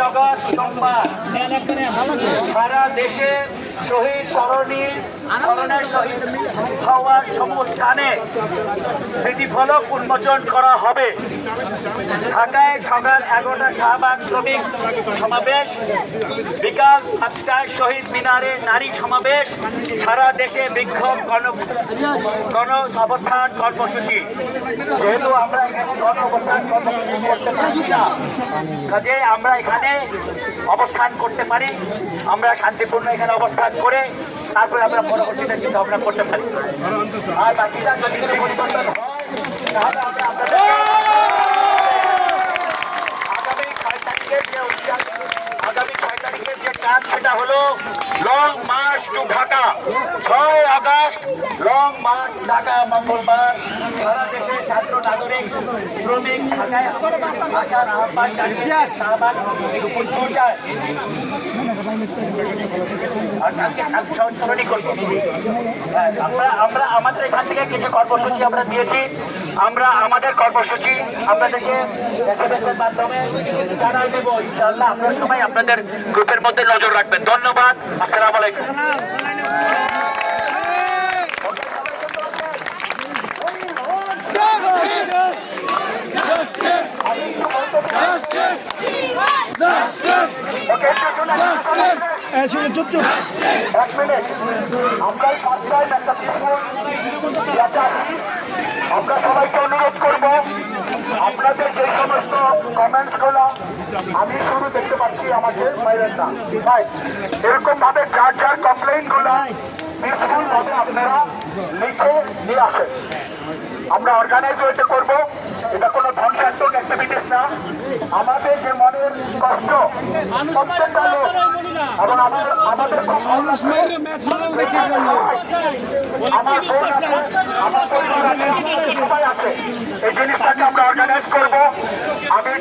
August সারা দেশে শহীদ স্মরণী স্মরণের শহীদ হওয়ার সমস্থানে স্মৃতিফলক উন্মোচন করা হবে। ঢাকায় সকাল এগারোটা শাহবাগ শ্রমিক সমাবেশ, বিকাল পাঁচটায় শহীদ মিনারে নারী সমাবেশ, সারা দেশে বিক্ষোভ, গণ গণ অবস্থান কর্মসূচি। যেহেতু আমরা এখানে গণ অবস্থান কর্মসূচি করতে পারছি না, কাজে আমরা এখানে অবস্থান করতে পারি। আমরা শান্তিপূর্ণ এখানে অবস্থান করে তারপরে আমরা পরবর্তীতে চিন্তা আমরা করতে পারি। আর বাকিটা যদি কোনো পরিবর্তন হয়, তাহলে আমরা আগামী ছয় তারিখের যে আগামী ছয় তারিখের যে কাজ, সেটা হলো লং মার্চ টু ঢাকা ছয় আগস্ট লং মার্চ ঢাকা মঙ্গলবার সারা দেশে ছাত্র নাগরিক শ্রমিক আর হ্যাঁ, আমরা আমরা আমাদের থেকে কিছু কর্মসূচি আমরা দিয়েছি। আমরা আমাদের কর্মসূচি আপনাদেরকে দেব। আপনার আপনাদের গ্রুপের মধ্যে নজর রাখবেন। ধন্যবাদ। আসসালামু আলাইকুম। চুপ চুপ এক মিনিট আমরা ফার্স্ট টাইম একটা আমরা সবাইকে অনুরোধ করব আপনাদের যে সমস্ত কমেন্টস আমি শুরু দেখতে পাচ্ছি আমাকে বাইরের না ভাই এরকম ভাবে যার যার কমপ্লেইনগুলো পিসফুল ভাবে আপনারা লিখে নিয়ে আসেন আমরা অর্গানাইজ ওয়েতে করব এটা কোনো অ্যাক্টিভিটিস না আমাদের যে মনের কষ্ট প্রত্যেকটা লোক এবং আমাদের খুব ভালো লাগছে। আমার বোন আছে, আমার পরিবার আছে, সবাই আছে এই জিনিসটাকে আমরা অর্গানাইজ করব আমি